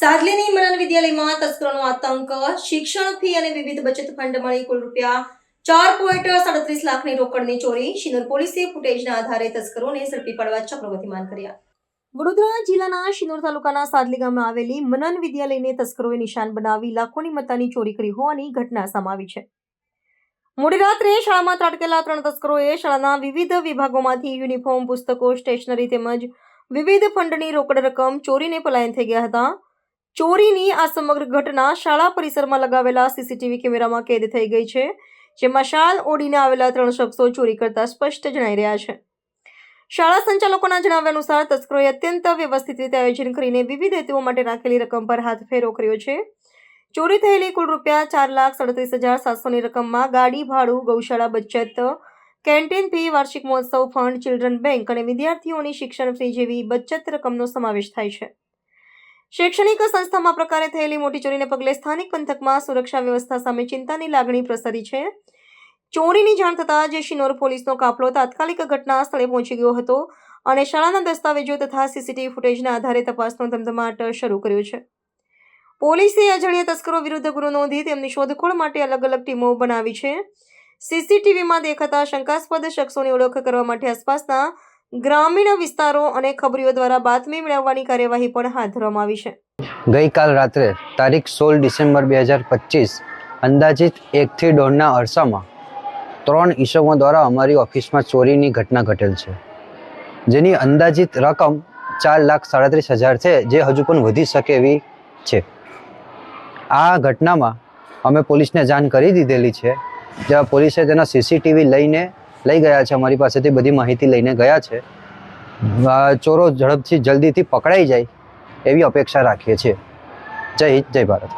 સાદલીની મનન વિદ્યાલયમાં તસ્કરોનો આતંક, શિક્ષણ ફી અને વિવિધ બચત ફંડ મળી કુલ રૂપિયા ચાર પોઈન્ટ સાડત્રીસ લાખની રોકડની ચોરી. શિનોર પોલીસે ફૂટેજના આધારે તસ્કરોને ઝડપી પાડવા ચક્રવર્તીમાન કર્યા વડોદરા જિલ્લાના શિનોર તાલુકાના સાદલી ગામે આવેલી મનન વિદ્યાલયને તસ્કરોએ નિશાન બનાવી લાખોની મત્તાની ચોરી કરી હોવાની ઘટના સમાવી છે. મોડી રાત્રે શાળામાં ત્રાટકેલા ત્રણ તસ્કરોએ શાળાના વિવિધ વિભાગોમાંથી યુનિફોર્મ, પુસ્તકો, સ્ટેશનરી તેમજ વિવિધ ફંડની રોકડ રકમ ચોરીને પલાયન થઈ ગયા હતા. ચોરીની આ સમગ્ર ઘટના શાળા પરિસરમાં લગાવેલા સીસીટીવી કેમેરામાં કેદ થઈ ગઈ છે, જેમાં શાલ ઓડીને આવેલા ત્રણ શખ્સો ચોરી કરતા સ્પષ્ટ જણાઈ રહ્યા છે. શાળા સંચાલકોના જણાવ્યા અનુસાર, તસ્કરોએ અત્યંત વ્યવસ્થિત રીતે આયોજન કરીને વિવિધ હેતુઓ માટે રાખેલી રકમ પર હાથ ફેરો કર્યો છે. ચોરી થયેલી કુલ રૂપિયા ચાર લાખ સાડત્રીસ હજાર સાતસોની રકમમાં ગાડી, ભાડું, ગૌશાળા, બચત, કેન્ટીન ફી, વાર્ષિક મહોત્સવ ફંડ, ચિલ્ડ્રન બેંક અને વિદ્યાર્થીઓની શિક્ષણ ફી જેવી બચત રકમનો સમાવેશ થાય છે. શૈક્ષણિક સંસ્થામાં પ્રકારે થયેલી મોટી ચોરીને પગલે સ્થાનિક પંથકમાં સુરક્ષા વ્યવસ્થા સામે ચિંતાની લાગણી પ્રસરી છે. ચોરીની જાણ થતાં જે શિનોર પોલીસનો કાફલો તાત્કાલિક ઘટના સ્થળે પહોંચી ગયો હતો અને શાળાના દસ્તાવેજો તથા સીસીટીવી ફૂટેજના આધારે તપાસનો ધમધમાટ શરૂ કર્યો છે. પોલીસે અજાણ્યા તસ્કરો વિરુદ્ધ ગુનો નોંધી તેમની શોધખોળ માટે અલગ અલગ ટીમો બનાવી છે. સીસીટીવીમાં દેખાતા શંકાસ્પદ શખ્સોની ઓળખ કરવા માટે આસપાસના ગ્રામીણ વિસ્તારો અને ખબરીઓ દ્વારા બાતમી મેળવવાની કાર્યવાહી પણ હાથ ધરવામાં આવી છે. ગઈકાલ રાત્રે તારીખ સોળ ડિસેમ્બર બે હજાર પચીસ, અંદાજિત એકથી દોઢના અરસામાં, ત્રણ ઈસમો દ્વારા અમારી ઓફિસમાં ચોરીની ઘટના ઘટેલ છે, જેની અંદાજિત રકમ ચાર લાખ સાડત્રીસ હજાર છે, જે હજુ પણ વધી શકે એવી છે. આ ઘટનામાં અમે પોલીસને જાણ કરી દીધેલી છે, જ્યાં પોલીસે તેના સીસીટીવી લઈને લઈ ગયા છે, અમારી પાસેથી બધી માહિતી લઈને ગયા છે. ચોરો ઝડપથી જલ્દીથી પકડાઈ જાય એવી અપેક્ષા રાખીએ છીએ. જય હિન્દ, જય ભારત.